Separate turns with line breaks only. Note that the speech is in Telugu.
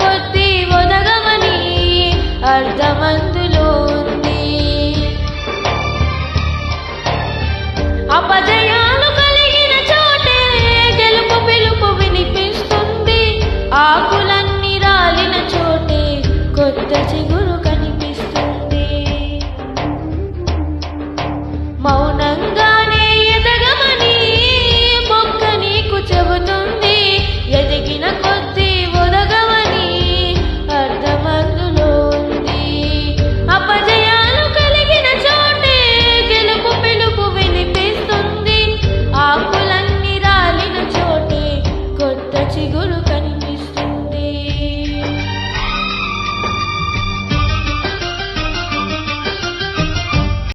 కొద్దీ ఒదగమని అర్ధమందు